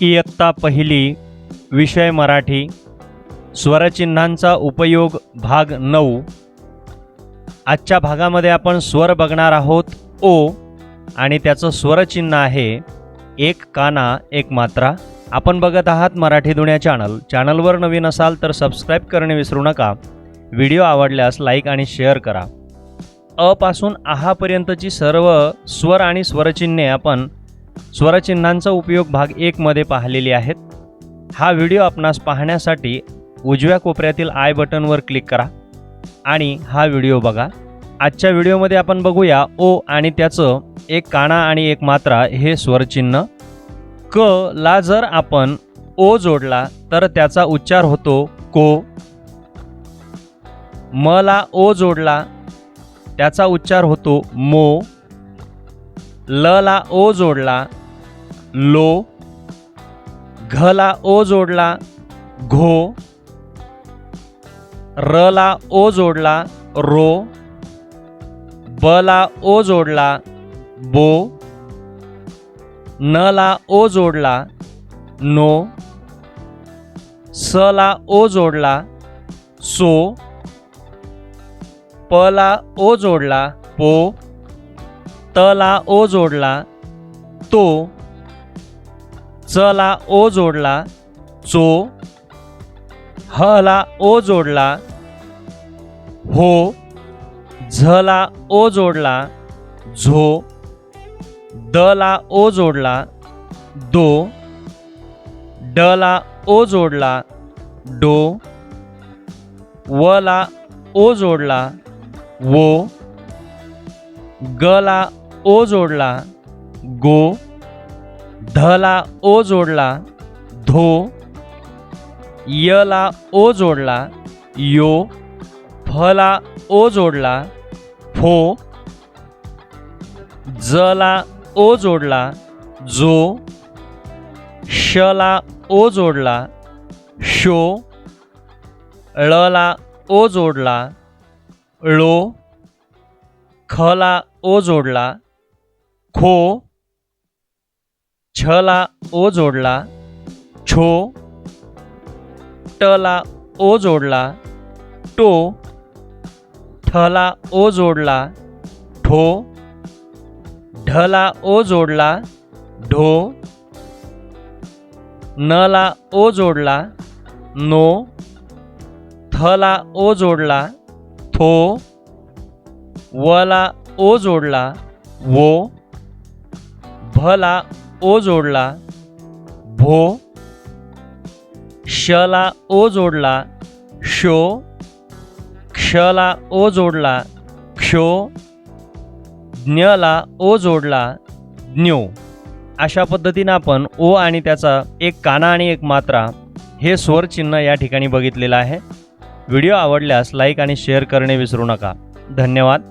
इयत्ता पहिली विषय मराठी स्वरचिन्हांचा उपयोग भाग नऊ. आजच्या भागामध्ये आपण स्वर बघणार आहोत ओ आणि त्याचं स्वरचिन्ह आहे एक काना एक मात्रा. आपण बघत आहात मराठी दुनिया चॅनल. चॅनलवर नवीन असाल तर सबस्क्राईब करणे विसरू नका. व्हिडिओ आवडल्यास लाईक आणि शेअर करा. अपासून आहापर्यंतची सर्व स्वर आणि स्वरचिन्हे आपण स्वरचिन्हांचा उपयोग भाग एकमध्ये पाहिलेली आहेत. हा व्हिडिओ आपणास पाहण्यासाठी उजव्या कोपऱ्यातील आय बटनवर क्लिक करा आणि हा व्हिडिओ बघा. आजच्या व्हिडिओमध्ये आपण बघूया ओ आणि त्याचं एक काणा आणि एक मात्रा हे स्वरचिन्ह. क ला जर आपण ओ जोडला तर त्याचा उच्चार होतो को. म ला ओ जोडला त्याचा उच्चार होतो मो. ल ला ओ जोडला लो घला ओ जोडला घो रला ओ जोडला रो बला ओ जोडला बो नला ओ जोडला नो सला ओ जोडला सो पला ओ जोडला पो तला ओ जोडला तो च ला ओ जोडला चो ह ला ओ जोडला हो झ ला ओ जोडला झो द ला ओ जोडला दो ड ला ओ जोडला डो व ला ओ जोडला वो ग ला ओ जोडला गो ढला ओ जोडला धो यला ओ जोडला यो फला ओ जोडला फो जला ओ जोडला जो शला ओ जोडला शो ळला ओ जोडला ळो खला ओ जोडला खो छ ला ओ जोडला छो टला ओ जोडला टो ठला ओ जोडला ठो ढला ओ जोडला ढो नला ओ जोडला नो थला ओ जोडला थो वला ओ जोडला वो भला ओ जोडला भो श ला ओ जोडला शो क्ष ला ओ जोडला क्षो ज्ञला ओ जोडला ज्ञो. अशा पद्धतीनं आपण ओ आणि त्याचा एक काना आणि एक मात्रा हे स्वर चिन्ह या ठिकाणी बघितलेलं आहे. व्हिडिओ आवडल्यास लाईक आणि शेअर करणे विसरू नका. धन्यवाद.